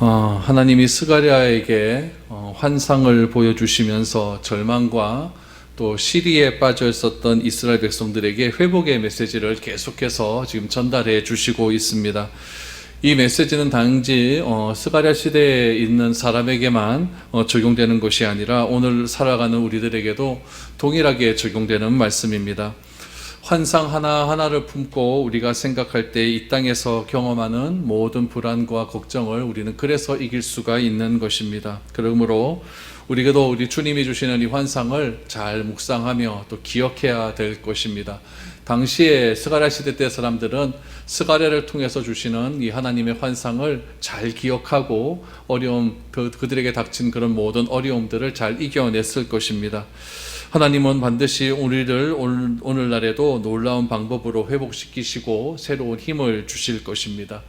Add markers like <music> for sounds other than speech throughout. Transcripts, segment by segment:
어, 하나님이 스가랴에게 어, 환상을 보여주시면서 절망과 또 시리에 빠져 있었던 이스라엘 백성들에게 회복의 메시지를 계속해서 지금 전달해 주시고 있습니다. 이 메시지는 단지 어, 스가랴 시대에 있는 사람에게만 어, 적용되는 것이 아니라 오늘 살아가는 우리들에게도 동일하게 적용되는 말씀입니다. 환상 하나하나를 품고 우리가 생각할 때 이 땅에서 경험하는 모든 불안과 걱정을 우리는 그래서 이길 수가 있는 것입니다. 그러므로 우리가도 우리 주님이 주시는 이 환상을 잘 묵상하며 또 기억해야 될 것입니다. 당시에 스가랴 시대 때 사람들은 스가랴를 통해서 주시는 이 하나님의 환상을 잘 기억하고 어려움 그, 그들에게 닥친 그런 모든 어려움들을 잘 이겨냈을 것입니다. 하나님은 반드시 우리를 오늘, 오늘날에도 놀라운 방법으로 회복시키시고 새로운 힘을 주실 것입니다.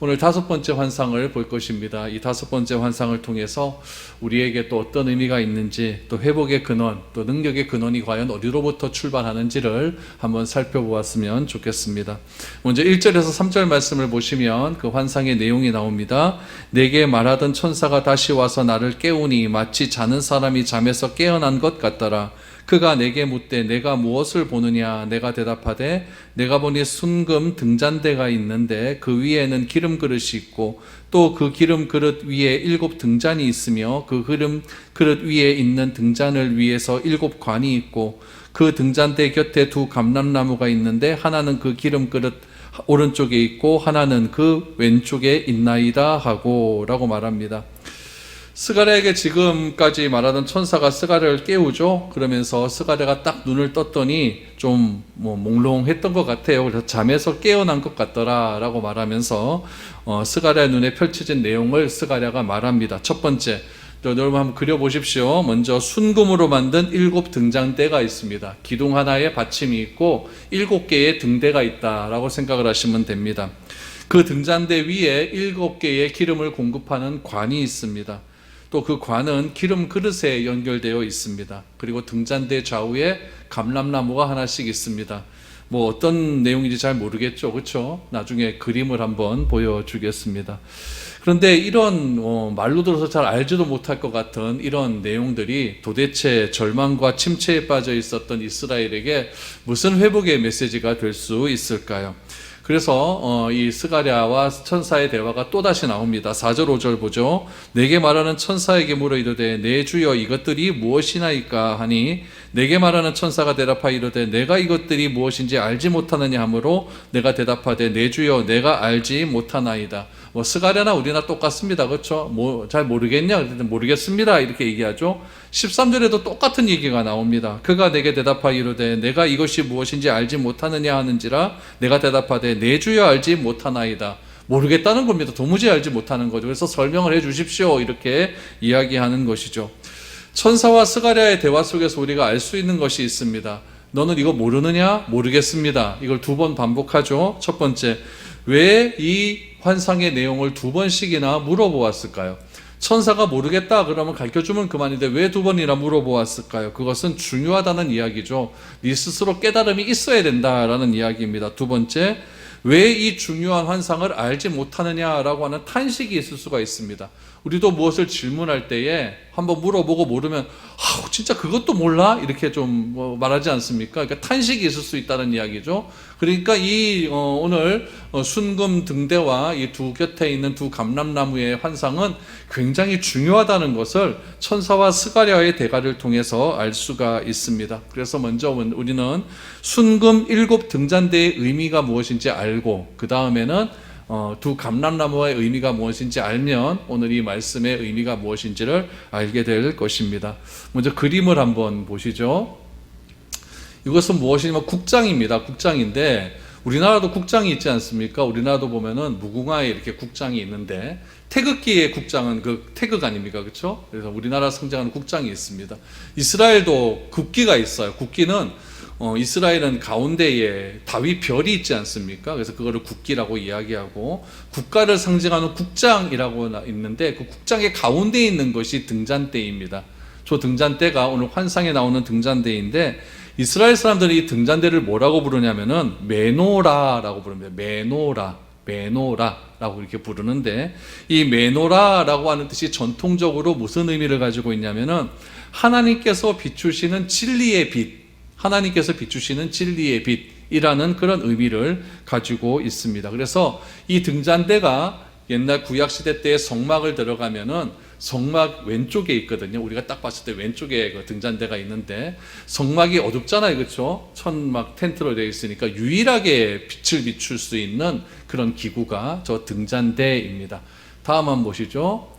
오늘 다섯 번째 환상을 볼 것입니다. 이 다섯 번째 환상을 통해서 우리에게 또 어떤 의미가 있는지, 또 회복의 근원, 또 능력의 근원이 과연 어디로부터 출발하는지를 한번 살펴보았으면 좋겠습니다. 먼저 1절에서 3절 말씀을 보시면 그 환상의 내용이 나옵니다. 내게 말하던 천사가 다시 와서 나를 깨우니 마치 자는 사람이 잠에서 깨어난 것 같더라. 그가 내게 묻되 내가 무엇을 보느냐 내가 대답하되 내가 보니 순금 등잔대가 있는데 그 위에는 기름 그릇이 있고 또 그 기름 그릇 위에 일곱 등잔이 있으며 그 기름 그릇 위에 있는 등잔을 위에서 일곱 관이 있고 그 등잔대 곁에 두 감람나무가 있는데 하나는 그 기름 그릇 오른쪽에 있고 하나는 그 왼쪽에 있나이다 하고라고 말합니다. 스가랴에게 지금까지 말하던 천사가 스가랴를 깨우죠. 그러면서 스가랴가 딱 눈을 떴더니 좀 뭐 몽롱했던 것 같아요. 그래서 잠에서 깨어난 것 같더라라고 말하면서 어, 스가랴 눈에 펼쳐진 내용을 스가랴가 말합니다. 첫 번째, 또 여러분 한번 그려보십시오. 먼저 순금으로 만든 일곱 등장대가 있습니다. 기둥 하나에 받침이 있고 일곱 개의 등대가 있다라고 생각을 하시면 됩니다. 그 등잔대 위에 일곱 개의 기름을 공급하는 관이 있습니다. 또 그 관은 기름 그릇에 연결되어 있습니다. 그리고 등잔대 좌우에 감람나무가 하나씩 있습니다. 뭐 어떤 내용인지 잘 모르겠죠. 그렇죠? 나중에 그림을 한번 보여주겠습니다. 그런데 이런 어, 말로 들어서 잘 알지도 못할 것 같은 이런 내용들이 도대체 절망과 침체에 빠져 있었던 이스라엘에게 무슨 회복의 메시지가 될 수 있을까요? 그래서 어, 이 스가랴와 천사의 대화가 또 다시 나옵니다. 4절 5절 보죠. 내게 말하는 천사에게 물어 이르되 내 주여 이것들이 무엇이나이까 하니 내게 말하는 천사가 대답하 이르되 내가 이것들이 무엇인지 알지 못하느냐 하므로 내가 대답하되 내 주여 내가 알지 못하나이다. 뭐 스가랴나 우리나 똑같습니다. 그렇죠? 뭐 잘 모르겠냐? 그랬더니 모르겠습니다. 이렇게 얘기하죠. 13절에도 똑같은 얘기가 나옵니다. 그가 내게 대답하 이르되 내가 이것이 무엇인지 알지 못하느냐 하는지라 내가 대답하되 내 주여 알지 못하나이다. 모르겠다는 겁니다. 도무지 알지 못하는 거죠. 그래서 설명을 해 주십시오. 이렇게 이야기하는 것이죠. 천사와 스가랴의 대화 속에서 우리가 알 수 있는 것이 있습니다. 너는 이거 모르느냐? 모르겠습니다. 이걸 두 번 반복하죠. 첫 번째, 왜 이 환상의 내용을 두 번씩이나 물어보았을까요? 천사가 모르겠다 그러면 가르쳐 주면 그만인데 왜 두 번이나 물어보았을까요? 그것은 중요하다는 이야기죠. 네 스스로 깨달음이 있어야 된다라는 이야기입니다. 두 번째, 왜 이 중요한 환상을 알지 못하느냐라고 하는 탄식이 있을 수가 있습니다. 우리도 무엇을 질문할 때에 한번 물어보고 모르면 아, 진짜 그것도 몰라 이렇게 좀뭐 말하지 않습니까? 그러니까 탄식이 있을 수 있다는 이야기죠. 그러니까 이 어, 오늘 어, 순금 등대와 이 두 곁에 있는 두 감람나무의 환상은 굉장히 중요하다는 것을 천사와 스가랴의 대가를 통해서 알 수가 있습니다. 그래서 먼저 우리는 순금 일곱 등잔대의 의미가 무엇인지 알고 그 다음에는 어, 두 감람나무의 의미가 무엇인지 알면 오늘 이 말씀의 의미가 무엇인지를 알게 될 것입니다. 먼저 그림을 한번 보시죠. 이것은 무엇이냐면 국장입니다. 국장인데 우리나라도 국장이 있지 않습니까? 우리나라도 보면은 무궁화에 이렇게 국장이 있는데 태극기의 국장은 그 태극 아닙니까? 그렇죠? 그래서 우리나라 성장하는 국장이 있습니다. 이스라엘도 국기가 있어요. 국기는 어, 이스라엘은 가운데에 다윗 별이 있지 않습니까? 그래서 그거를 국기라고 이야기하고 국가를 상징하는 국장이라고 있는데 그 국장의 가운데 있는 것이 등잔대입니다. 저 등잔대가 오늘 환상에 나오는 등잔대인데 이스라엘 사람들이 이 등잔대를 뭐라고 부르냐면은 메노라라고 부릅니다. 메노라, 메노라라고 이렇게 부르는데 이 메노라라고 하는 뜻이 전통적으로 무슨 의미를 가지고 있냐면은 하나님께서 비추시는 진리의 빛, 하나님께서 비추시는 진리의 빛이라는 그런 의미를 가지고 있습니다. 그래서 이 등잔대가 옛날 구약 시대 때의 성막을 들어가면은 성막 왼쪽에 있거든요. 우리가 딱 봤을 때 왼쪽에 그 등잔대가 있는데 성막이 어둡잖아요, 그렇죠? 천막 텐트로 되어 있으니까 유일하게 빛을 비출 수 있는 그런 기구가 저 등잔대입니다. 다음 한번 보시죠.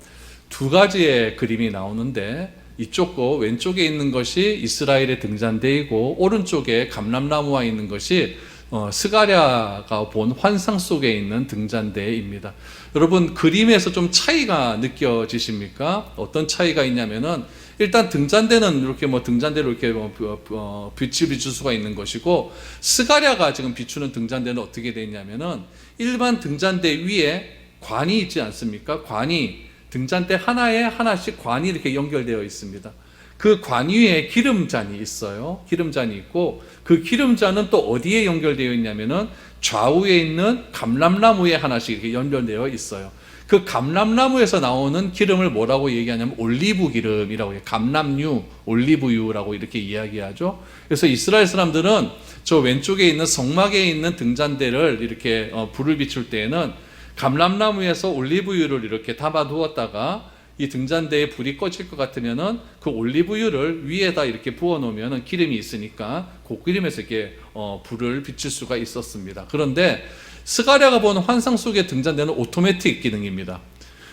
두 가지의 그림이 나오는데 이쪽 거 왼쪽에 있는 것이 이스라엘의 등잔대이고 오른쪽에 감람나무와 있는 것이 어, 스가랴가 본 환상 속에 있는 등잔대입니다. 여러분 그림에서 좀 차이가 느껴지십니까? 어떤 차이가 있냐면은 일단 등잔대는 이렇게 뭐 등잔대로 이렇게 뭐 어, 어, 빛을 비출 수가 있는 것이고 스가랴가 지금 비추는 등잔대는 어떻게 되어 있냐면은 일반 등잔대 위에 관이 있지 않습니까? 관이 등잔대 하나에 하나씩 관이 이렇게 연결되어 있습니다. 그 관 위에 기름잔이 있어요. 기름잔이 있고 그 기름잔은 또 어디에 연결되어 있냐면은 좌우에 있는 감람나무에 하나씩 이렇게 연결되어 있어요. 그 감람나무에서 나오는 기름을 뭐라고 얘기하냐면 올리브 기름이라고 해요. 감람유, 올리브유라고 이렇게 이야기하죠. 그래서 이스라엘 사람들은 저 왼쪽에 있는 성막에 있는 등잔대를 이렇게 어, 불을 비출 때에는 감람나무에서 올리브유를 이렇게 담아 두었다가 이 등잔대에 불이 꺼질 것 같으면은 그 올리브유를 위에다 이렇게 부어 놓으면은 기름이 있으니까 그 기름에서 이렇게 어, 불을 비출 수가 있었습니다. 그런데 스가랴가 보는 환상 속의 등잔대는 오토매틱 기능입니다.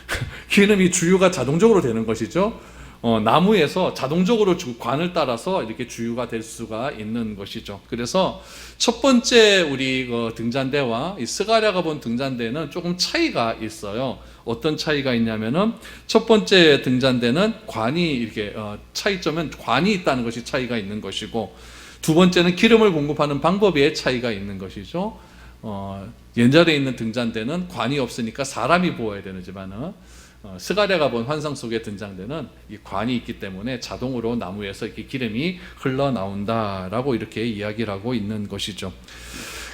<laughs> 기름이 주유가 자동적으로 되는 것이죠. 어, 나무에서 자동적으로 주- 관을 따라서 이렇게 주유가 될 수가 있는 것이죠. 그래서 첫 번째 우리 어, 등잔대와 이 스가랴가 본 등잔대는 조금 차이가 있어요. 어떤 차이가 있냐면은 첫 번째 등잔대는 관이 이렇게 어, 차이점은 관이 있다는 것이 차이가 있는 것이고 두 번째는 기름을 공급하는 방법에 차이가 있는 것이죠. 어, 옛날에 있는 등잔대는 관이 없으니까 사람이 부어야 되지만은 어, 스가랴가 본 환상 속의 등장대는 이 관이 있기 때문에 자동으로 나무에서 이렇게 기름이 흘러 나온다라고 이렇게 이야기를 하고 있는 것이죠.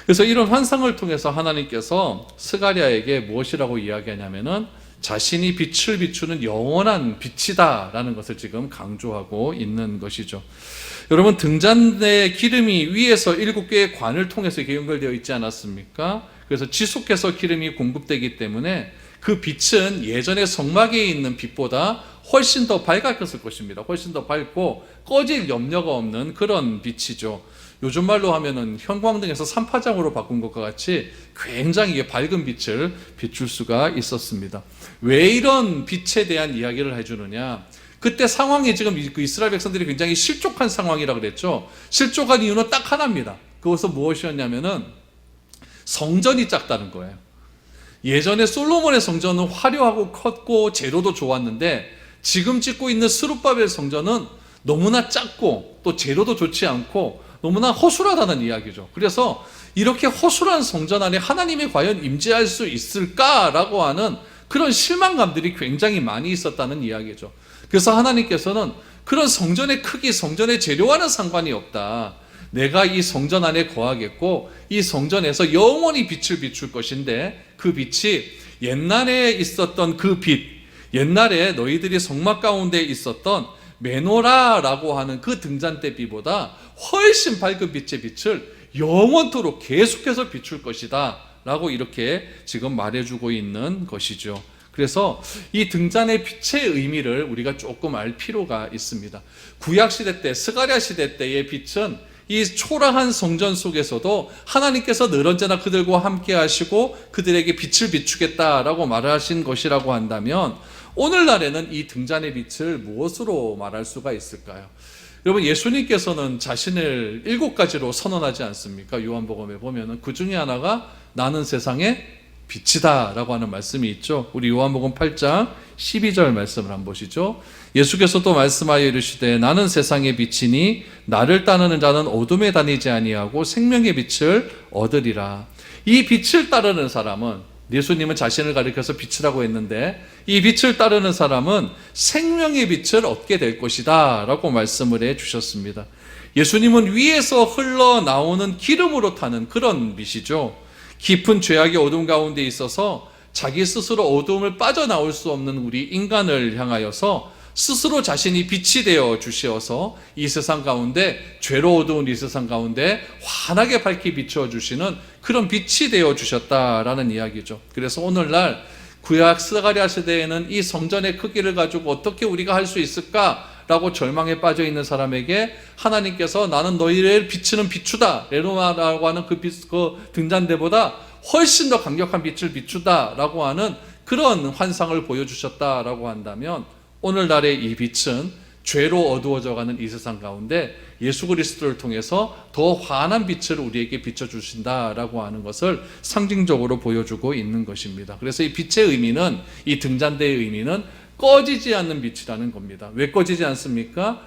그래서 이런 환상을 통해서 하나님께서 스가랴에게 무엇이라고 이야기하냐면은 자신이 빛을 비추는 영원한 빛이다라는 것을 지금 강조하고 있는 것이죠. 여러분 등잔대 기름이 위에서 일곱 개의 관을 통해서 연결되어 있지 않았습니까? 그래서 지속해서 기름이 공급되기 때문에 그 빛은 예전에 성막에 있는 빛보다 훨씬 더 밝았을 것입니다. 훨씬 더 밝고 꺼질 염려가 없는 그런 빛이죠. 요즘 말로 하면은 형광등에서 삼파장으로 바꾼 것과 같이 굉장히 밝은 빛을 비출 수가 있었습니다. 왜 이런 빛에 대한 이야기를 해주느냐? 그때 상황이 지금 이- 그 이스라엘 백성들이 굉장히 실족한 상황이라 그랬죠. 실족한 이유는 딱 하나입니다. 그것은 무엇이었냐면은 성전이 작다는 거예요. 예전에 솔로몬의 성전은 화려하고 컸고 재료도 좋았는데 지금 짓고 있는 스룹바벨 성전은 너무나 작고 또 재료도 좋지 않고 너무나 허술하다는 이야기죠. 그래서 이렇게 허술한 성전 안에 하나님이 과연 임재할 수 있을까라고 하는 그런 실망감들이 굉장히 많이 있었다는 이야기죠. 그래서 하나님께서는 그런 성전의 크기, 성전의 재료와는 상관이 없다. 내가 이 성전 안에 거하겠고 이 성전에서 영원히 빛을 비출 것인데 그 빛이 옛날에 있었던 그 빛, 옛날에 너희들이 성막 가운데 있었던 메노라라고 하는 그 등잔대비보다 훨씬 밝은 빛의 빛을 영원토록 계속해서 비출 것이다. 라고 이렇게 지금 말해주고 있는 것이죠. 그래서 이 등잔의 빛의 의미를 우리가 조금 알 필요가 있습니다. 구약 시대 때, 스가랴 시대 때의 빛은 이 초라한 성전 속에서도 하나님께서 늘 언제나 그들과 함께 하시고 그들에게 빛을 비추겠다라고 말하신 것이라고 한다면 오늘날에는 이 등잔의 빛을 무엇으로 말할 수가 있을까요? 여러분 예수님께서는 자신을 일곱 가지로 선언하지 않습니까? 요한복음에 보면은 그 중에 하나가 나는 세상의 빛이다라고 하는 말씀이 있죠. 우리 요한복음 8장 12절 말씀을 한번 보시죠. 예수께서 또 말씀하여 이르시되 나는 세상의 빛이니 나를 따르는 자는 어둠에 다니지 아니하고 생명의 빛을 얻으리라. 이 빛을 따르는 사람은 예수님은 자신을 가리켜서 빛이라고 했는데 이 빛을 따르는 사람은 생명의 빛을 얻게 될 것이다 라고 말씀을 해 주셨습니다. 예수님은 위에서 흘러나오는 기름으로 타는 그런 빛이죠. 깊은 죄악의 어둠 가운데 있어서 자기 스스로 어두움을 빠져나올 수 없는 우리 인간을 향하여서 스스로 자신이 빛이 되어 주시어서 이 세상 가운데 죄로 어두운 이 세상 가운데 환하게 밝히 비추어 주시는 그런 빛이 되어 주셨다라는 이야기죠. 그래서 오늘날 구약 스가랴 시대에는 이 성전의 크기를 가지고 어떻게 우리가 할 수 있을까 라고 절망에 빠져 있는 사람에게 하나님께서 나는 너희를 비추는 비추다 레노마라고 하는 그, 빛, 그 등잔대보다 훨씬 더 강력한 빛을 비추다 라고 하는 그런 환상을 보여주셨다 라고 한다면 오늘날의 이 빛은 죄로 어두워져가는 이 세상 가운데 예수 그리스도를 통해서 더 환한 빛을 우리에게 비춰주신다라고 하는 것을 상징적으로 보여주고 있는 것입니다. 그래서 이 빛의 의미는 이 등잔대의 의미는 꺼지지 않는 빛이라는 겁니다. 왜 꺼지지 않습니까?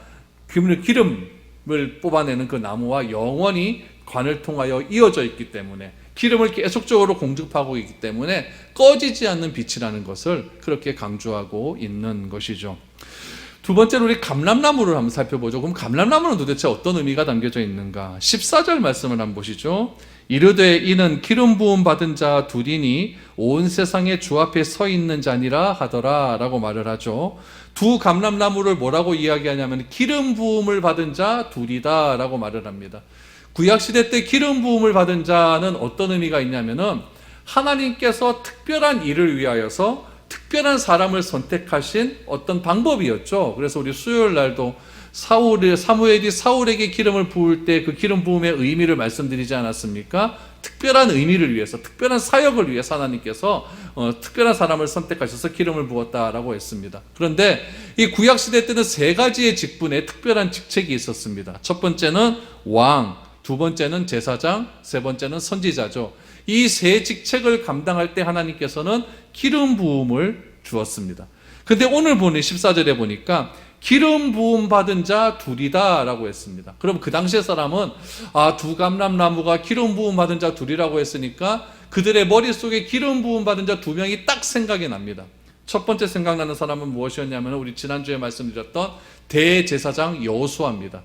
기름- 기름을 뽑아내는 그 나무와 영원히 관을 통하여 이어져 있기 때문에 기름을 계속적으로 공급하고 있기 때문에 꺼지지 않는 빛이라는 것을 그렇게 강조하고 있는 것이죠. 두 번째로 우리 감람나무를 한번 살펴보죠. 그럼 감람나무는 도대체 어떤 의미가 담겨져 있는가? 14절 말씀을 한번 보시죠. 이르되 이는 기름 부음 받은 자 둘이니 온 세상에 주 앞에 서 있는 자니라 하더라라고 말을 하죠. 두 감람나무를 뭐라고 이야기하냐면 기름 부음을 받은 자 둘이다라고 말을 합니다. 구약 시대 때 기름 부음을 받은 자는 어떤 의미가 있냐면은 하나님께서 특별한 일을 위하여서 특별한 사람을 선택하신 어떤 방법이었죠. 그래서 우리 수요일 날도 사울의 사무엘이 사울에게 기름을 부을 때 그 기름 부음의 의미를 말씀드리지 않았습니까? 특별한 의미를 위해서, 특별한 사역을 위해서 하나님께서 어, 특별한 사람을 선택하셔서 기름을 부었다라고 했습니다. 그런데 이 구약 시대 때는 세 가지의 직분에 특별한 직책이 있었습니다. 첫 번째는 왕, 두 번째는 제사장, 세 번째는 선지자죠. 이 세 직책을 감당할 때 하나님께서는 기름 부음을 주었습니다. 근데 오늘 보니 14절에 보니까 기름 부음 받은 자 둘이다라고 했습니다. 그럼 그 당시의 사람은 아, 두 감람나무가 기름 부음 받은 자 둘이라고 했으니까 그들의 머릿속에 기름 부음 받은 자 두 명이 딱 생각이 납니다. 첫 번째 생각나는 사람은 무엇이었냐면 우리 지난주에 말씀드렸던 대제사장 여호수아입니다.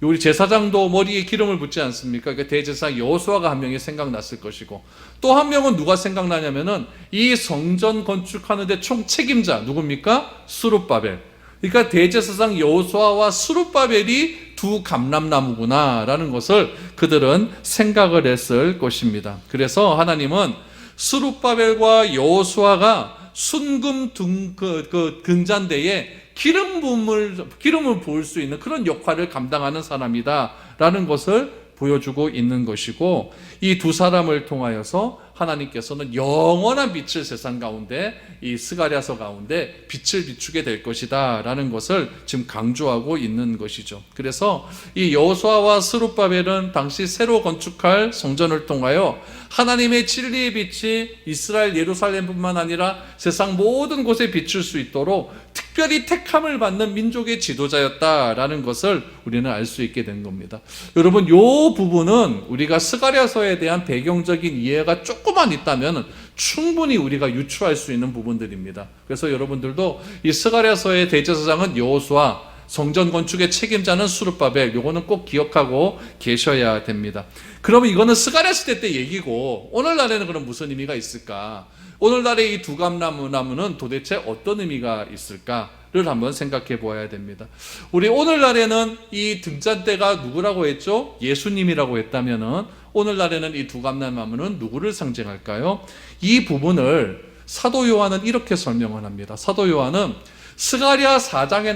우리 제사장도 머리에 기름을 붓지 않습니까? 그 대제사장 여호수아가 한 명이 생각났을 것이고 또 한 명은 누가 생각나냐면은 이 성전 건축하는데 총 책임자 누굽니까? 수룹바벨. 그러니까 대제사장 여호수아와 수룹바벨이 두 감람나무구나라는 것을 그들은 생각을 했을 것입니다. 그래서 하나님은 수룹바벨과 여호수아가 순금 등, 그, 그 등잔대에 기름 부음을 기름을 부을 수 있는 그런 역할을 감당하는 사람이다라는 것을 보여주고 있는 것이고 이 두 사람을 통하여서 하나님께서는 영원한 빛을 세상 가운데 이 스가랴서 가운데 빛을 비추게 될 것이다라는 것을 지금 강조하고 있는 것이죠. 그래서 이 여호수아와 스룹바벨은 당시 새로 건축할 성전을 통하여 하나님의 진리의 빛이 이스라엘 예루살렘뿐만 아니라 세상 모든 곳에 비출 수 있도록 특별히 택함을 받는 민족의 지도자였다라는 것을 우리는 알 수 있게 된 겁니다. 여러분, 요 부분은 우리가 스가랴서에 대한 배경적인 이해가 조금만 있다면 충분히 우리가 유추할 수 있는 부분들입니다. 그래서 여러분들도 이 스가랴서의 대제사장은 여호수아, 성전 건축의 책임자는 수르바벨, 요거는 꼭 기억하고 계셔야 됩니다. 그러면 이거는 스가랴 시대 때 얘기고 오늘날에는 그럼 무슨 의미가 있을까? 오늘날의 이 두감나무 나무는 도대체 어떤 의미가 있을까를 한번 생각해 보아야 됩니다. 우리 오늘날에는 이 등잔대가 누구라고 했죠? 예수님이라고 했다면은 오늘날에는 이 두감나무는 누구를 상징할까요? 이 부분을 사도 요한은 이렇게 설명을 합니다. 사도 요한은 스가랴 4장에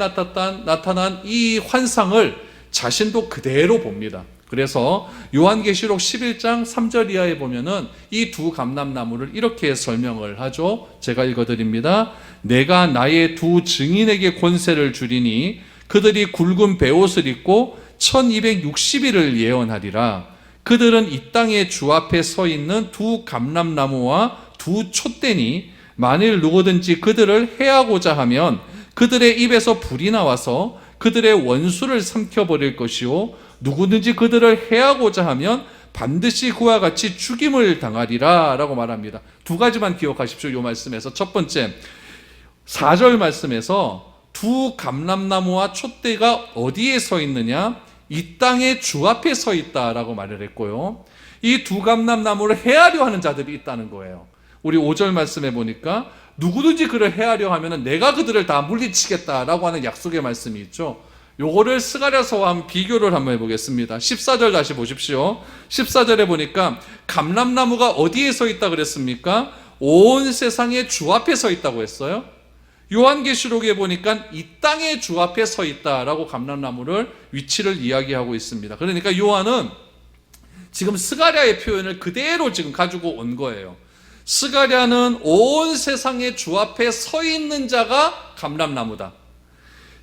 나타난, 이 환상을 자신도 그대로 봅니다. 그래서 요한계시록 11장 3절 이하에 보면은 이 두 감람나무를 이렇게 설명을 하죠. 제가 읽어드립니다. 내가 나의 두 증인에게 권세를 주리니 그들이 굵은 베옷을 입고 1260일을 예언하리라. 그들은 이 땅의 주 앞에 서 있는 두 감람나무와 두 촛대니 만일 누구든지 그들을 해하고자 하면 그들의 입에서 불이 나와서 그들의 원수를 삼켜버릴 것이요 누구든지 그들을 해하고자 하면 반드시 그와 같이 죽임을 당하리라 라고 말합니다. 두 가지만 기억하십시오. 이 말씀에서 첫 번째 4절 말씀에서 두 감람나무와 촛대가 어디에 서 있느냐? 이 땅의 주 앞에 서 있다라고 말을 했고요. 이 두 감람나무를 헤아려 하는 자들이 있다는 거예요. 우리 5절 말씀해 보니까 누구든지 그를 해하려 하면은 내가 그들을 다 물리치겠다라고 하는 약속의 말씀이 있죠. 요거를 스가랴서와 비교를 한번 해보겠습니다. 14절 다시 보십시오. 14절에 보니까 감람나무가 어디에 서 있다 그랬습니까? 온 세상의 주 앞에 서 있다고 했어요. 요한계시록에 보니까 이 땅의 주 앞에 서 있다라고 감람나무를 위치를 이야기하고 있습니다. 그러니까 요한은 지금 스가랴의 표현을 그대로 지금 가지고 온 거예요. 스가랴는 온 세상의 주 앞에 서 있는 자가 감람나무다.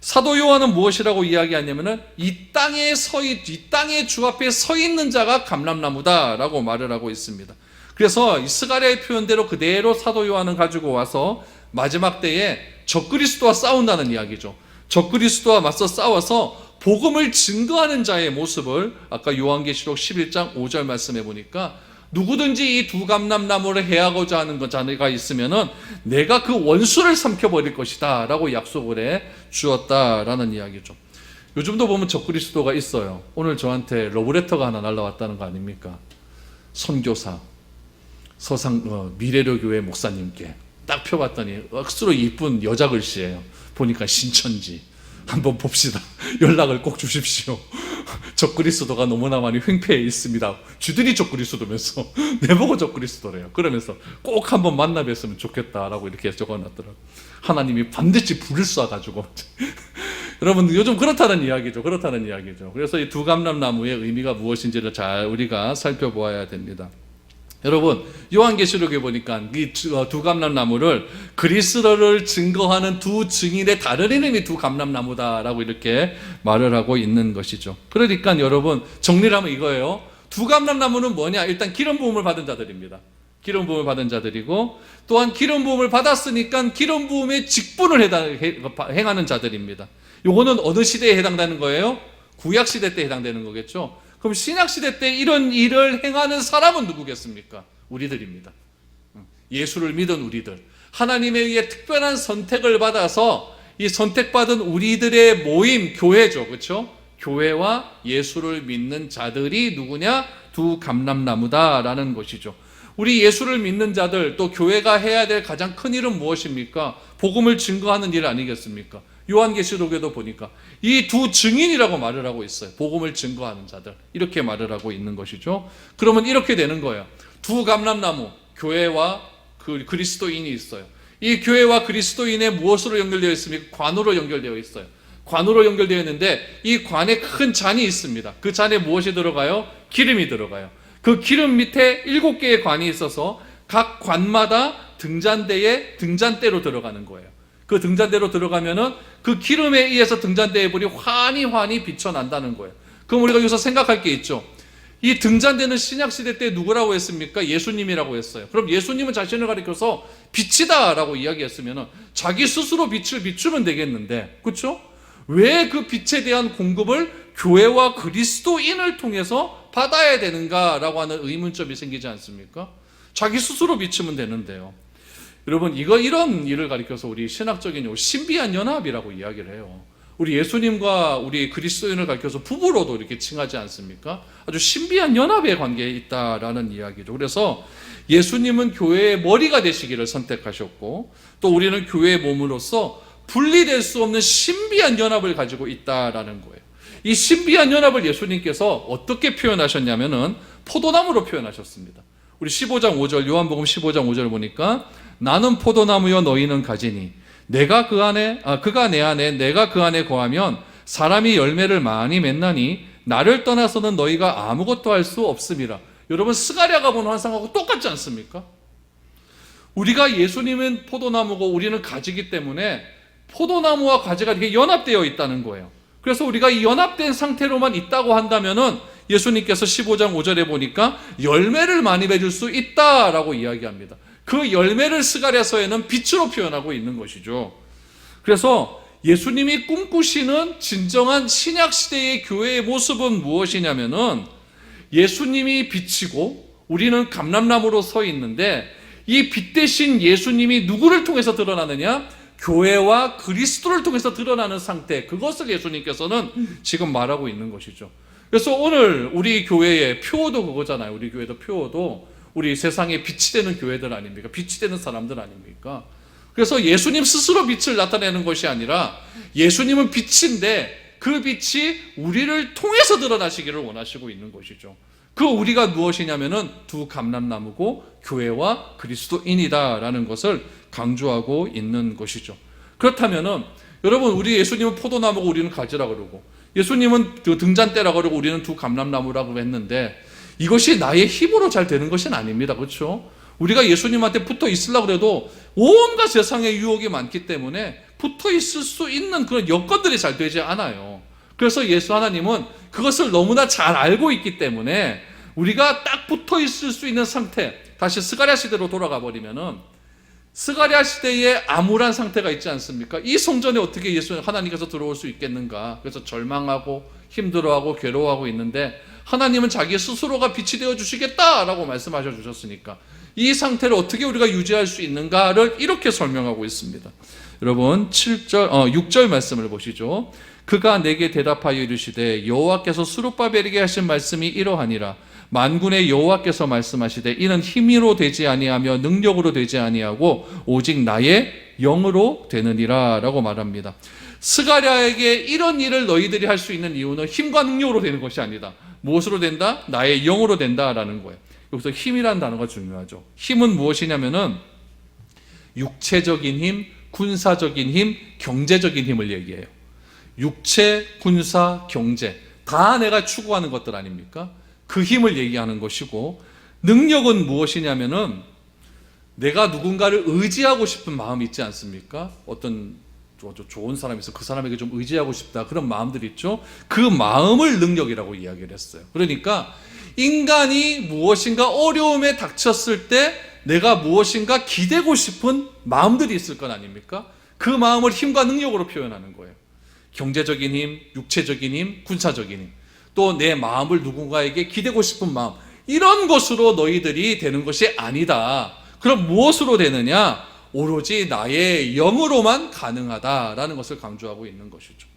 사도 요한은 무엇이라고 이야기하냐면은 이 땅에 서 있, 이 땅의 주 앞에 서 있는 자가 감람나무다라고 말을 하고 있습니다. 그래서 이 스가랴의 표현대로 그대로 사도 요한은 가지고 와서 마지막 때에 적그리스도와 싸운다는 이야기죠. 적그리스도와 맞서 싸워서 복음을 증거하는 자의 모습을 아까 요한계시록 11장 5절 말씀해 보니까 누구든지 이 두 감람나무를 해하고자 하는 것 자네가 있으면은 내가 그 원수를 삼켜버릴 것이다 라고 약속을 해 주었다라는 이야기죠. 요즘도 보면 적그리스도가 있어요. 오늘 저한테 러브레터가 하나 날라왔다는 거 아닙니까? 선교사 서상 어, 미래로 교회 목사님께 딱 펴봤더니 억수로 이쁜 여자 글씨예요. 보니까 신천지 한번 봅시다. <laughs> 연락을 꼭 주십시오. <laughs> 적그리스도가 너무나 많이 횡패해 있습니다. 주들이 적그리스도면서 <laughs> 내보고 적그리스도래요. 그러면서 꼭 한번 만나 뵀으면 좋겠다라고 이렇게 적어놨더라고요. 하나님이 반드시 불을 쏴가지고 여러분 요즘 그렇다는 이야기죠. 그렇다는 이야기죠. 그래서 이 두 감람나무의 의미가 무엇인지를 잘 우리가 살펴보아야 됩니다. 여러분 요한계시록에 보니까 이 두 감람나무를 그리스도를 증거하는 두 증인의 다른 이름이 두 감람나무다라고 이렇게 말을 하고 있는 것이죠. 그러니까 여러분 정리를 하면 이거예요. 두 감람나무는 뭐냐? 일단 기름 부음을 받은 자들입니다. 기름 부음을 받은 자들이고 또한 기름 부음을 받았으니까 기름 부음의 직분을 행하는 자들입니다. 요거는 어느 시대에 해당되는 거예요? 구약 시대 때 해당되는 거겠죠. 그럼 신약 시대 때 이런 일을 행하는 사람은 누구겠습니까? 우리들입니다. 예수를 믿은 우리들. 하나님에 의해 특별한 선택을 받아서 이 선택받은 우리들의 모임, 교회죠. 그렇죠? 교회와 예수를 믿는 자들이 누구냐? 두 감람나무다라는 것이죠. 우리 예수를 믿는 자들 또 교회가 해야 될 가장 큰 일은 무엇입니까? 복음을 증거하는 일 아니겠습니까? 요한계시록에도 보니까 이 두 증인이라고 말을 하고 있어요. 복음을 증거하는 자들 이렇게 말을 하고 있는 것이죠. 그러면 이렇게 되는 거예요. 두 감람나무 교회와 그 그리스도인이 있어요. 이 교회와 그리스도인의 무엇으로 연결되어 있습니까? 관으로 연결되어 있어요. 관으로 연결되어 있는데 이 관에 큰 잔이 있습니다. 그 잔에 무엇이 들어가요? 기름이 들어가요. 그 기름 밑에 일곱 개의 관이 있어서 각 관마다 등잔대에 등잔대로 들어가는 거예요. 그 등잔대로 들어가면은 그 기름에 의해서 등잔대의 불이 환히 환히 비춰난다는 거예요. 그럼 우리가 여기서 생각할 게 있죠. 이 등잔대는 신약 시대 때 누구라고 했습니까? 예수님이라고 했어요. 그럼 예수님은 자신을 가리켜서 빛이다라고 이야기했으면은 자기 스스로 빛을 비추면 되겠는데, 그렇죠? 왜 그 빛에 대한 공급을 교회와 그리스도인을 통해서 받아야 되는가라고 하는 의문점이 생기지 않습니까? 자기 스스로 비추면 되는데요. 여러분 이거 이런 일을 가리켜서 우리 신학적인 요 신비한 연합이라고 이야기를 해요. 우리 예수님과 우리 그리스도인을 가리켜서 부부로도 이렇게 칭하지 않습니까? 아주 신비한 연합의 관계에 있다라는 이야기죠. 그래서 예수님은 교회의 머리가 되시기를 선택하셨고 또 우리는 교회의 몸으로서 분리될 수 없는 신비한 연합을 가지고 있다라는 거예요. 이 신비한 연합을 예수님께서 어떻게 표현하셨냐면은 포도나무로 표현하셨습니다. 우리 15장 5절 요한복음 15장 5절 보니까 나는 포도나무여 너희는 가지니 내가 그 안에 아 그가 내 안에 내가 그 안에 거하면 사람이 열매를 많이 맺나니 나를 떠나서는 너희가 아무것도 할 수 없음이라. 여러분 스가랴가 본 환상하고 똑같지 않습니까? 우리가 예수님은 포도나무고 우리는 가지기 때문에 포도나무와 가지가 이렇게 연합되어 있다는 거예요. 그래서 우리가 이 연합된 상태로만 있다고 한다면은 예수님께서 15장 5절에 보니까 열매를 많이 맺을 수 있다라고 이야기합니다. 그 열매를 스가랴서에는 빛으로 표현하고 있는 것이죠. 그래서 예수님이 꿈꾸시는 진정한 신약 시대의 교회의 모습은 무엇이냐면은 예수님이 빛이고 우리는 감람나무로 서 있는데 이 빛 대신 예수님이 누구를 통해서 드러나느냐? 교회와 그리스도를 통해서 드러나는 상태. 그것을 예수님께서는 지금 말하고 있는 것이죠. 그래서 오늘 우리 교회의 표어도 그거잖아요. 우리 교회도 표어도 우리 세상에 빛이 되는 교회들 아닙니까? 빛이 되는 사람들 아닙니까? 그래서 예수님 스스로 빛을 나타내는 것이 아니라 예수님은 빛인데 그 빛이 우리를 통해서 드러나시기를 원하시고 있는 것이죠. 그 우리가 무엇이냐면은 두 감람나무고 교회와 그리스도인이다라는 것을 강조하고 있는 것이죠. 그렇다면은 여러분 우리 예수님은 포도나무고 우리는 가지라 그러고 예수님은 그 등잔대라 그러고 우리는 두 감람나무라고 했는데 이것이 나의 힘으로 잘 되는 것은 아닙니다. 그렇죠? 우리가 예수님한테 붙어 있으려고 그래도 온갖 세상의 유혹이 많기 때문에 붙어 있을 수 있는 그런 여건들이 잘 되지 않아요. 그래서 예수 하나님은 그것을 너무나 잘 알고 있기 때문에 우리가 딱 붙어 있을 수 있는 상태, 다시 스가랴 시대로 돌아가 버리면은 스가랴 시대에 암울한 상태가 있지 않습니까? 이 성전에 어떻게 예수 하나님께서 들어올 수 있겠는가? 그래서 절망하고 힘들어하고 괴로워하고 있는데 하나님은 자기 스스로가 빛이 되어 주시겠다라고 말씀하셔 주셨으니까 이 상태를 어떻게 우리가 유지할 수 있는가를 이렇게 설명하고 있습니다. 여러분 7절 어 6절 말씀을 보시죠. 그가 내게 대답하여 이르시되 여호와께서 수르바벨에게 하신 말씀이 이러하니라 만군의 여호와께서 말씀하시되 이는 힘으로 되지 아니하며 능력으로 되지 아니하고 오직 나의 영으로 되느니라라고 말합니다. 스가랴에게 이런 일을 너희들이 할 수 있는 이유는 힘과 능력으로 되는 것이 아니다. 무엇으로 된다? 나의 영으로 된다라는 거예요. 여기서 힘이라는 단어가 중요하죠. 힘은 무엇이냐면은 육체적인 힘, 군사적인 힘, 경제적인 힘을 얘기해요. 육체, 군사, 경제 다 내가 추구하는 것들 아닙니까? 그 힘을 얘기하는 것이고 능력은 무엇이냐면은 내가 누군가를 의지하고 싶은 마음이 있지 않습니까? 어떤 좋은 사람이 있어 그 사람에게 좀 의지하고 싶다 그런 마음들 있죠. 그 마음을 능력이라고 이야기를 했어요. 그러니까 인간이 무엇인가 어려움에 닥쳤을 때 내가 무엇인가 기대고 싶은 마음들이 있을 것 아닙니까? 그 마음을 힘과 능력으로 표현하는 거예요. 경제적인 힘, 육체적인 힘, 군사적인 힘. 또 내 마음을 누군가에게 기대고 싶은 마음. 이런 것으로 너희들이 되는 것이 아니다. 그럼 무엇으로 되느냐? 오로지 나의 영으로만 가능하다라는 것을 강조하고 있는 것이죠.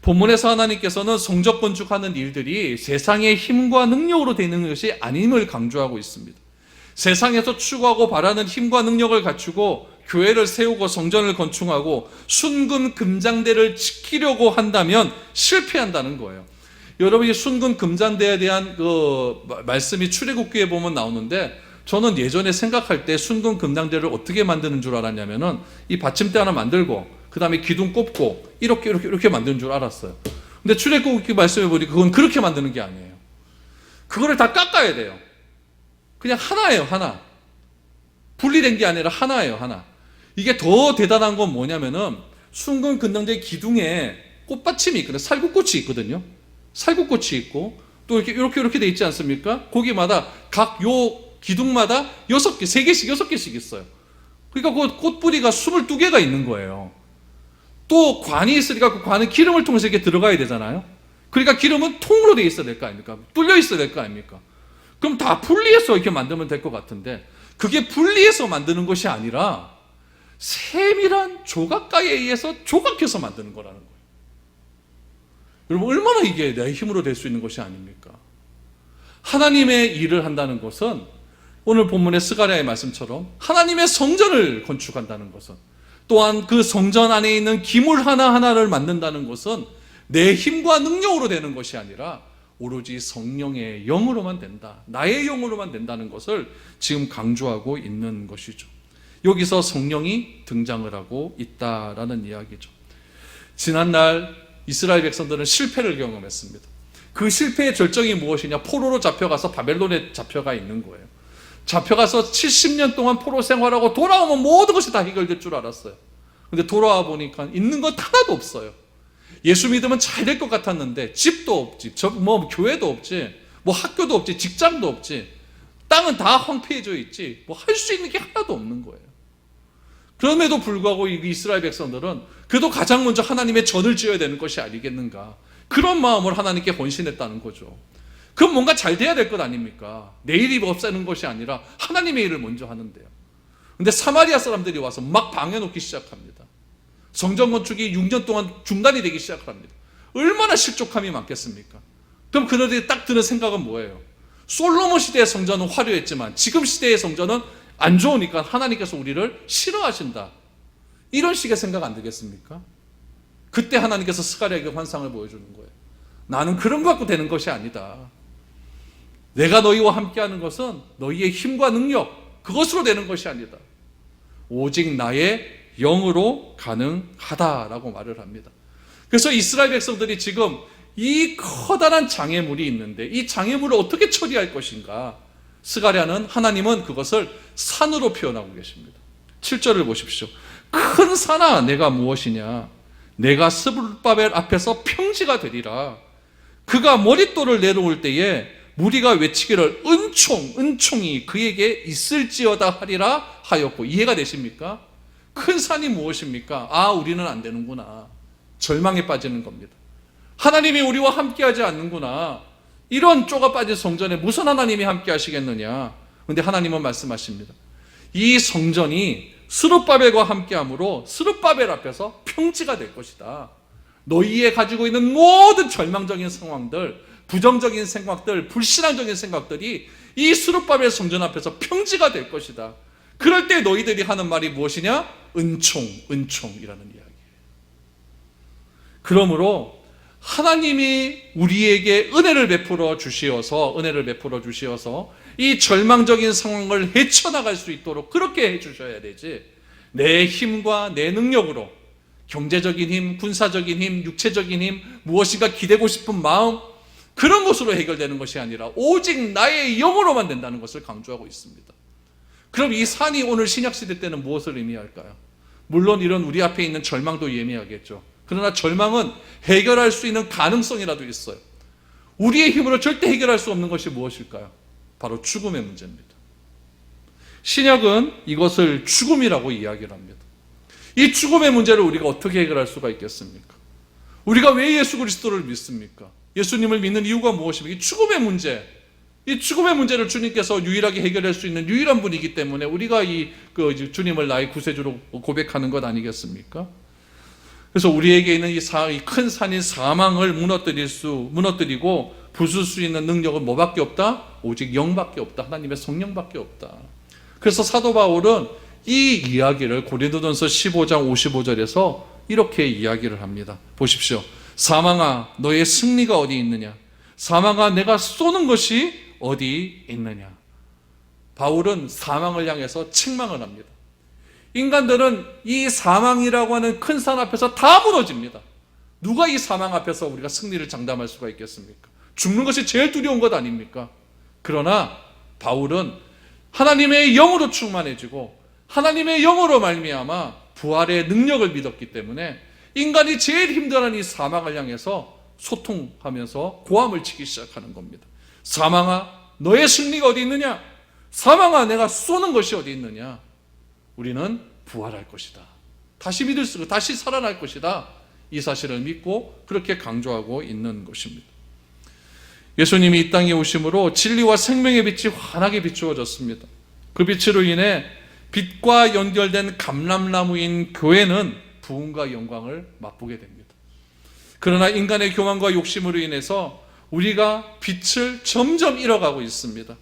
본문에서 하나님께서는 성적 건축하는 일들이 세상의 힘과 능력으로 되는 것이 아님을 강조하고 있습니다. 세상에서 추구하고 바라는 힘과 능력을 갖추고 교회를 세우고 성전을 건축하고 순금 금장대를 지키려고 한다면 실패한다는 거예요. 여러분 이 순금 금장대에 대한 그 말씀이 출애굽기에 보면 나오는데 저는 예전에 생각할 때 순금 금장대를 어떻게 만드는 줄 알았냐면은 이 받침대 하나 만들고 그다음에 기둥 꼽고 이렇게 이렇게 이렇게 만드는 줄 알았어요. 근데 출애굽기 말씀해 보니 그건 그렇게 만드는 게 아니에요. 그거를 다 깎아야 돼요. 그냥 하나예요, 하나. 분리된 게 아니라 하나예요, 하나. 이게 더 대단한 건 뭐냐면은 순금 금장대 기둥에 꽃받침이 있거든요. 살구꽃이 있거든요. 살구꽃이 있고 또 이렇게 이렇게 이렇게 돼 있지 않습니까? 거기마다 각 요 기둥마다 여섯 개, 세 개씩 여섯 개씩 있어요. 그러니까 그 꽃뿌리가 22개가 있는 거예요. 또 관이 있으니까 그 관은 기름을 통해서 이렇게 들어가야 되잖아요. 그러니까 기름은 통으로 돼 있어야 될 거 아닙니까? 뚫려 있어야 될 거 아닙니까? 그럼 다 분리해서 이렇게 만들면 될 것 같은데 그게 분리해서 만드는 것이 아니라 세밀한 조각가에 의해서 조각해서 만드는 거라는 거예요. 여러분 얼마나 이게 내 힘으로 될 수 있는 것이 아닙니까? 하나님의 일을 한다는 것은 오늘 본문의 스가랴의 말씀처럼 하나님의 성전을 건축한다는 것은 또한 그 성전 안에 있는 기물 하나하나를 만든다는 것은 내 힘과 능력으로 되는 것이 아니라 오로지 성령의 영으로만 된다. 나의 영으로만 된다는 것을 지금 강조하고 있는 것이죠. 여기서 성령이 등장을 하고 있다라는 이야기죠. 지난날 이스라엘 백성들은 실패를 경험했습니다. 그 실패의 절정이 무엇이냐? 포로로 잡혀가서 바벨론에 잡혀가 있는 거예요. 잡혀가서 70년 동안 포로 생활하고 돌아오면 모든 것이 다 해결될 줄 알았어요. 근데 돌아와 보니까 있는 것 하나도 없어요. 예수 믿으면 잘 될 것 같았는데 집도 없지, 저, 뭐 교회도 없지, 뭐 학교도 없지, 직장도 없지, 땅은 다 황폐해져 있지, 뭐 할 수 있는 게 하나도 없는 거예요. 그럼에도 불구하고 이 이스라엘 백성들은 그래도 가장 먼저 하나님의 전을 지어야 되는 것이 아니겠는가. 그런 마음을 하나님께 헌신했다는 거죠. 그럼 뭔가 잘 돼야 될 것 아닙니까? 내 일이 없애는 것이 아니라 하나님의 일을 먼저 하는데요. 근데 사마리아 사람들이 와서 막 방해놓기 시작합니다. 성전 건축이 6년 동안 중단이 되기 시작합니다. 얼마나 실족함이 많겠습니까? 그럼 그들이 딱 드는 생각은 뭐예요? 솔로몬 시대의 성전은 화려했지만 지금 시대의 성전은 안 좋으니까 하나님께서 우리를 싫어하신다. 이런 식의 생각 안 들겠습니까? 그때 하나님께서 스가랴에게 환상을 보여주는 거예요. 나는 그런 것 갖고 되는 것이 아니다. 내가 너희와 함께하는 것은 너희의 힘과 능력 그것으로 되는 것이 아니다. 오직 나의 영으로 가능하다라고 말을 합니다. 그래서 이스라엘 백성들이 지금 이 커다란 장애물이 있는데 이 장애물을 어떻게 처리할 것인가? 스가랴는 하나님은 그것을 산으로 표현하고 계십니다. 7절을 보십시오. 큰 산아 내가 무엇이냐? 내가 스불바벨 앞에서 평지가 되리라. 그가 머릿돌을 내려올 때에 무리가 외치기를 은총 은총이 그에게 있을지어다 하리라 하였고 이해가 되십니까? 큰 산이 무엇입니까? 아 우리는 안 되는구나. 절망에 빠지는 겁니다. 하나님이 우리와 함께하지 않는구나. 이런 쪼가 빠진 성전에 무슨 하나님이 함께 하시겠느냐. 근데 하나님은 말씀하십니다. 이 성전이 스룹바벨과 함께함으로 스룹바벨 앞에서 평지가 될 것이다. 너희의 가지고 있는 모든 절망적인 상황들, 부정적인 생각들, 불신앙적인 생각들이 이 스룹바벨 성전 앞에서 평지가 될 것이다. 그럴 때 너희들이 하는 말이 무엇이냐? 은총, 은총이라는 이야기예요. 그러므로 하나님이 우리에게 은혜를 베풀어 주시어서 은혜를 베풀어 주시어서 이 절망적인 상황을 헤쳐나갈 수 있도록 그렇게 해 주셔야 되지. 내 힘과 내 능력으로 경제적인 힘, 군사적인 힘, 육체적인 힘, 무엇인가 기대고 싶은 마음 그런 것으로 해결되는 것이 아니라 오직 나의 영으로만 된다는 것을 강조하고 있습니다. 그럼 이 산이 오늘 신약 시대 때는 무엇을 의미할까요? 물론 이런 우리 앞에 있는 절망도 예미하겠죠. 그러나 절망은 해결할 수 있는 가능성이라도 있어요. 우리의 힘으로 절대 해결할 수 없는 것이 무엇일까요? 바로 죽음의 문제입니다. 신약은 이것을 죽음이라고 이야기를 합니다. 이 죽음의 문제를 우리가 어떻게 해결할 수가 있겠습니까? 우리가 왜 예수 그리스도를 믿습니까? 예수님을 믿는 이유가 무엇입니까? 이 죽음의 문제. 이 죽음의 문제를 주님께서 유일하게 해결할 수 있는 유일한 분이기 때문에 우리가 이 그 주님을 나의 구세주로 고백하는 것 아니겠습니까? 그래서 우리에게 있는 이 큰 산인 사망을 무너뜨릴 수 무너뜨리고 부술 수 있는 능력은 뭐밖에 없다? 오직 영밖에 없다. 하나님의 성령밖에 없다. 그래서 사도 바울은 이 이야기를 고린도전서 15장 55절에서 이렇게 이야기를 합니다. 보십시오. 사망아 너의 승리가 어디 있느냐? 사망아 내가 쏘는 것이 어디 있느냐? 바울은 사망을 향해서 책망을 합니다. 인간들은 이 사망이라고 하는 큰 산 앞에서 다 무너집니다. 누가 이 사망 앞에서 우리가 승리를 장담할 수가 있겠습니까? 죽는 것이 제일 두려운 것 아닙니까? 그러나 바울은 하나님의 영으로 충만해지고 하나님의 영으로 말미암아 부활의 능력을 믿었기 때문에 인간이 제일 힘들어하는 이 사망을 향해서 소통하면서 고함을 치기 시작하는 겁니다. 사망아, 너의 승리가 어디 있느냐? 사망아, 내가 쏘는 것이 어디 있느냐? 우리는 부활할 것이다. 다시 믿을 수, 다시 살아날 것이다. 이 사실을 믿고 그렇게 강조하고 있는 것입니다. 예수님이 이 땅에 오심으로 진리와 생명의 빛이 환하게 비추어졌습니다. 그 빛으로 인해 빛과 연결된 감람나무인 교회는 부흥과 영광을 맛보게 됩니다. 그러나 인간의 교만과 욕심으로 인해서 우리가 빛을 점점 잃어가고 있습니다.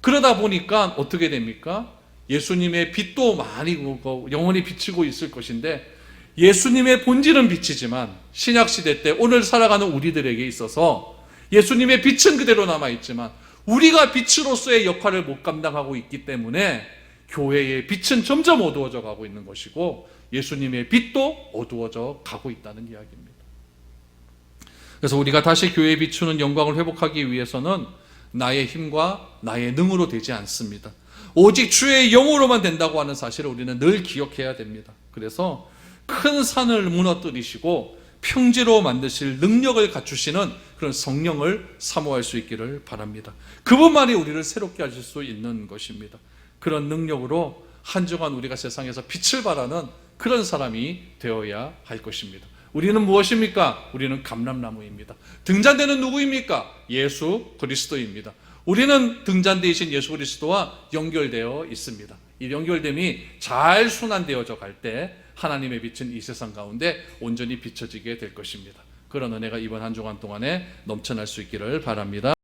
그러다 보니까 어떻게 됩니까? 예수님의 빛도 많이 영원히 비치고 있을 것인데 예수님의 본질은 빛이지만 신약 시대 때 오늘 살아가는 우리들에게 있어서 예수님의 빛은 그대로 남아 있지만 우리가 빛으로서의 역할을 못 감당하고 있기 때문에 교회의 빛은 점점 어두워져 가고 있는 것이고 예수님의 빛도 어두워져 가고 있다는 이야기입니다. 그래서 우리가 다시 교회에 비추는 영광을 회복하기 위해서는 나의 힘과 나의 능으로 되지 않습니다. 오직 주의 영으로만 된다고 하는 사실을 우리는 늘 기억해야 됩니다. 그래서 큰 산을 무너뜨리시고 평지로 만드실 능력을 갖추시는 그런 성령을 사모할 수 있기를 바랍니다. 그분만이 우리를 새롭게 하실 수 있는 것입니다. 그런 능력으로 한 주간 우리가 세상에서 빛을 발하는 그런 사람이 되어야 할 것입니다. 우리는 무엇입니까? 우리는 감람나무입니다. 등잔대는 누구입니까? 예수 그리스도입니다. 우리는 등잔대이신 예수 그리스도와 연결되어 있습니다. 이 연결됨이 잘 순환되어져 갈 때 하나님의 빛은 이 세상 가운데 온전히 비춰지게 될 것입니다. 그런 은혜가 이번 한 주간 동안에 넘쳐날 수 있기를 바랍니다.